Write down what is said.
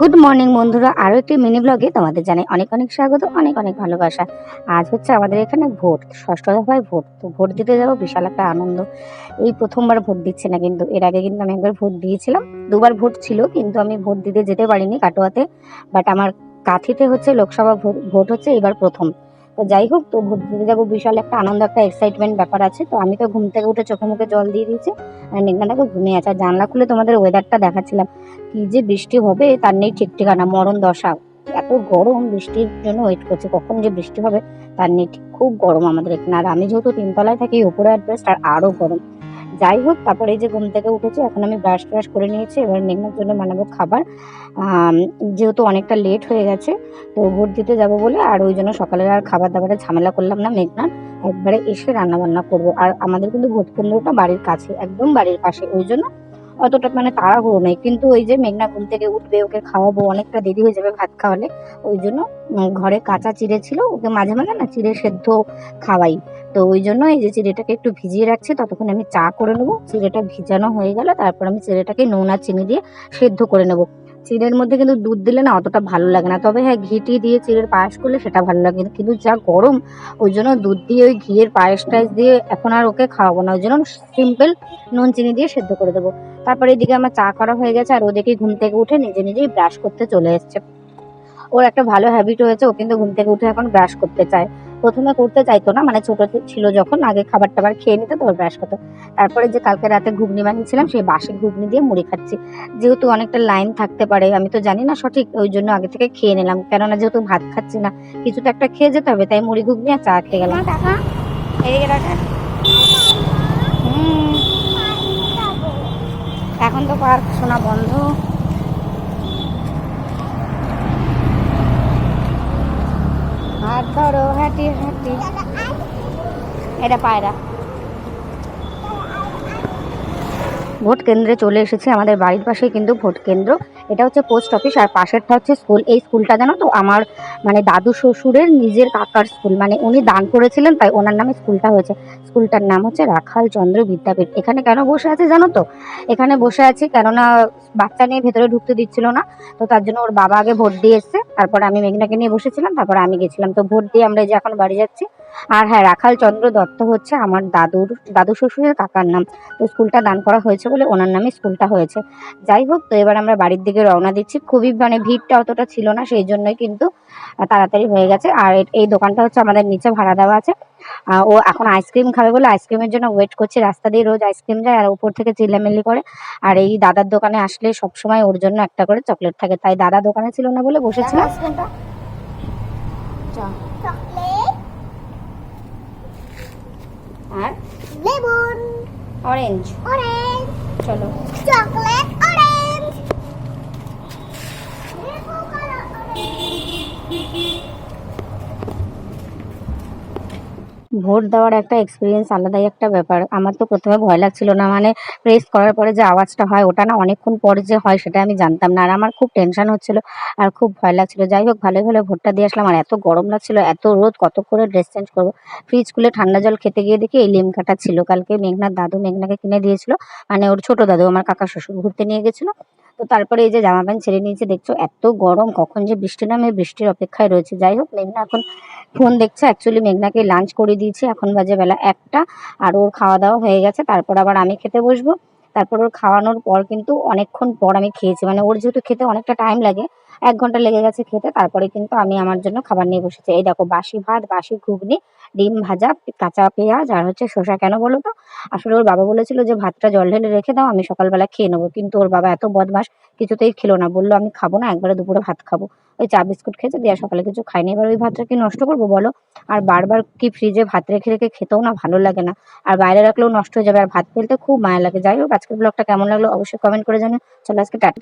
Good morning বন্ধুরা। আরও একটি মিনি ব্লগে তোমাদের জানাই অনেক অনেক স্বাগত, অনেক অনেক ভালোবাসা। আজ হচ্ছে আমাদের এখানে ভোট, ষষ্ঠ দফায় ভোট। তো ভোট দিতে যাব, বিশাল একটা আনন্দ। এই প্রথমবার ভোট দিচ্ছে না কিন্তু, এর আগে কিন্তু আমি একবার ভোট দিয়েছিলাম। দুবার ভোট ছিল, কিন্তু আমি ভোট দিতে যেতে পারিনি কাটোয়াতে। বাট আমার কাঁথিতে হচ্ছে লোকসভা ভোট- হচ্ছে এবার প্রথম। তো যাই হোক, তো ঘুরতে যাব। বিশাল একটা আনন্দ, একটা এক্সাইটমেন্ট ব্যাপার আছে। তো আমি তো ঘুম থেকে উঠে চোখে মুখে জল দিয়ে দিয়েছি। আর দেখো, ঘুমিয়ে আছে। আর জানলা খুলে তোমাদের ওয়েদারটা দেখাচ্ছিলাম। কি যে বৃষ্টি হবে, তার নেই ঠিক ঠিকানা, মরণ দশা। এত গরম, বৃষ্টির জন্য ওয়েট করছে। কখন যে বৃষ্টি হবে, তার নেই ঠিক। খুব গরম আমাদের এখানে। আর আমি যেহেতু তিনতলায় থাকি উপরে অ্যাড্রেস আর আরও গরম। যাই হোক, তারপরে এই যে ঘুম থেকে উঠেছি, এখন আমি ব্রাশ ট্রাশ করে নিয়েছি, এবার মেঘনার জন্য বানাবো খাবার। যেহেতু অনেকটা লেট হয়ে গেছে, তো ভোট দিতে যাব বলে, আর ওই জন্য সকালে আর খাবার দাবারে ঝামেলা করলাম না মেঘনার একবারে এসে রান্না বান্না করব, আর আমাদের কিন্তু ভোট কেন্দ্রটা বাড়ির কাছে, একদম বাড়ির পাশে, ওই জন্য অতটা মানে তাড়াহুড়ো নেই। কিন্তু ওই যে মেঘনা ঘুম থেকে উঠবে, ওকে খাওয়াবো, অনেকটা দেরি হয়ে যাবে ভাত খাওয়ালে, ওই জন্য ঘরে কাঁচা চিড়ে ছিল, ওকে মাঝে মাঝে না চিড়ে সেদ্ধ খাওয়াই। তো ওই জন্য এই যে চিড়েটাকে একটু ভিজিয়ে রাখছি, ততক্ষণ আমি চা করে নেব। চিড়েটা ভিজানো হয়ে গেলে, তারপর আমি চিড়েটাকে নুন আর চিনি দিয়ে সেদ্ধ করে নেব। চিড়ের মধ্যে কিন্তু দুধ দিলে না অতটা ভালো লাগে না। তবে হ্যাঁ ঘিটি দিয়ে চিড়ের পায়েস করলে সেটা ভালো লাগে। কিন্তু যা গরম, ওই জন্য দুধ দিয়ে ওই ঘিয়ের পায়েস টায়েস দিয়ে এখন আর ওকে খাওয়াবো না। ওই জন্য সিম্পল নুন চিনি দিয়ে সেদ্ধ করে দেবো। তারপরে এদিকে আমার চা করা হয়ে গেছে, আর ওদিকে ঘুম থেকে উঠে নিজে নিজেই ব্রাশ করতে চলে এসছে। ওর একটা ভালো হ্যাবিট হয়েছে, ও কিন্তু ঘুম থেকে উঠে এখন ব্রাশ করতে চায়। প্রথমে করতে চাইতো না মানে ছোট ছিল যখন আগে খাবার টাবার খেয়ে নিত তো ব্রাশ করতো। তারপরে যে কালকে রাতে ঘুগনি বানিয়েছিলাম সেই বাসি ঘুগনি দিয়ে মুড়ি খাচ্ছি। যেহেতু অনেকটা লাইন থাকতে পারে আমি তো জানি না সঠিক ওই জন্য আগে থেকে খেয়ে নিলাম। কেননা যেহেতু ভাত খাচ্ছি না কিছু তো একটা খেয়ে যেতে হবে তাই মুড়ি ঘুগনি আর চা খেয়ে গেলাম। এখন তো পার্ক শোনা বন্ধ। হাত ধরো হাঁটি হাঁটি। এটা পায়রা। ভোট কেন্দ্রে চলে এসেছে আমাদের বাড়ির পাশেই কিন্তু ভোট কেন্দ্র। এটা হচ্ছে পোস্ট অফিস আর পাশেরটা হচ্ছে স্কুল। এই স্কুলটা জানো তো, আমার মানে দাদু শ্বশুরের নিজের কাকার স্কুল। মানে উনি দান করেছিলেন, তাই ওনার নামে স্কুলটা হয়েছে। স্কুলটার নাম হচ্ছে রাখাল চন্দ্র বিদ্যাপীঠ। এখানে কেন বসে আছে জানো তো? এখানে বসে আছি কেননা বাচ্চা নিয়ে ভেতরে ঢুকতে দিচ্ছিল না, তো তার জন্য ওর বাবা আগে ভোট দিয়ে এসছে। তারপরে আমি মেঘনাকে নিয়ে বসেছিলাম, তারপর আমি গেছিলাম। তো ভোট দিয়ে আমরা যে এখন বাড়ি যাচ্ছি। আর হ্যাঁ রাখাল চন্দ্র দত্ত হচ্ছে আমার দাদুর, দাদু শ্বশুরের কাকার নাম। তো স্কুলটা দান করা হয়েছে বলে ওনার নামে স্কুলটা হয়েছে। যাই হোক, তো এবার আমরা বাড়ির দিকে রওনা দিচ্ছি। খুবই মানে ভিড়টা অতটা ছিল না, সেই জন্যই কিন্তু তাড়াতাড়ি হয়ে গেছে। আর এই দোকানটা হচ্ছে আমাদের নিচে ভাড়া দেওয়া আছে। ও এখন আইসক্রিম খাবে বলে আইসক্রিমের জন্য ওয়েট করছে। রাস্তা দিয়ে রোজ আইসক্রিম যায় আর উপর থেকে চিল্লামিল্লি করে। আর এই দাদার দোকানে আসলে সবসময় ওর জন্য একটা করে চকলেট থাকে। তাই দাদা দোকানে ছিল না বলে বসেছিলাম। চকলেট। আর? লেবুন। অরেঞ্জ অরেঞ্জ চলো। চকলেট। ভোট দেওয়ার একটা এক্সপিরিয়েন্স আলাদাই একটা ব্যাপার। আমার তো প্রথমে ভয় লাগছিল না মানে প্রেস করার পরে যে আওয়াজটা হয়, ওটা না অনেকক্ষণ পরে যে হয় সেটা আমি জানতাম না। আর আমার খুব টেনশন হচ্ছিল আর খুব ভয় লাগছিল। যাই হোক, ভালোই ভালো ভোটটা দিয়ে আসলাম। আর এত গরম লাগছিল, এত রোদ, কত করে ড্রেস চেঞ্জ করব। ফ্রিজ খুলে ঠান্ডা জল খেতে গিয়ে দেখি এই লিমকাটা ছিল। কালকে মেঘনার দাদু মেঘনাকে কিনে দিয়েছিল। মানে ওর ছোট দাদু, আমার কাকা শ্বশুর ঘুরতে নিয়ে গেছিল। তো তারপরে এই যে জামা প্যান্ট ছেড়ে নিয়েছে, দেখছ? এত গরম, কখন যে বৃষ্টি নামে, বৃষ্টির অপেক্ষায় রয়েছে। যাই হোক, মেঘনা এখন ফোন দেখছে। অ্যাকচুয়ালি মেঘনাকে লাঞ্চ করে দিয়েছি। এখন বাজে বেলা একটা, আর ওর খাওয়া দাওয়া হয়ে গেছে। তারপর আবার আমি খেতে বসবো। তারপর ওর খাওয়ানোর পর কিন্তু অনেকক্ষণ পর আমি খেয়েছি। মানে ওর যেহেতু খেতে অনেকটা টাইম লাগে এক ঘণ্টা লেগে গেছে খেতে, তারপরে কিন্তু আমি আমার জন্য খাবার নিয়ে বসেছি। এই দেখো, বাসি ভাত, বাসি ঘুগনি, ডিম ভাজা, কাঁচা পেঁয়াজ আর হচ্ছে শসা। কেন বলো তো? আসলে ওর বাবা বলেছিল যে, ভাতটা জল ঢেলে রেখে দাও, আমি সকালবেলা খেয়ে নেব। কিন্তু ওর বাবা এত বদমাস কিছুতেই খেলো না। বলল, আমি খাব না, একবারে দুপুরে ভাত খাব। ওই চা বিস্কুট খেয়েছে, দিয়ে সকালে কিছু খাইনি। এবার ওই ভাতটা কি নষ্ট করব বলো? আর বারবার কি ফ্রিজে ভাত রেখে রেখে খেতেও না ভালো লাগে না। আর বাইরে রাখলেও নষ্ট হয়ে যাবে। আর ভাত ফেলতে খুব মায়া লাগে। যাই হোক, আজকের ব্লগটা কেমন লাগল অবশ্যই কমেন্ট করে জানিও। চলো আজকে টাটা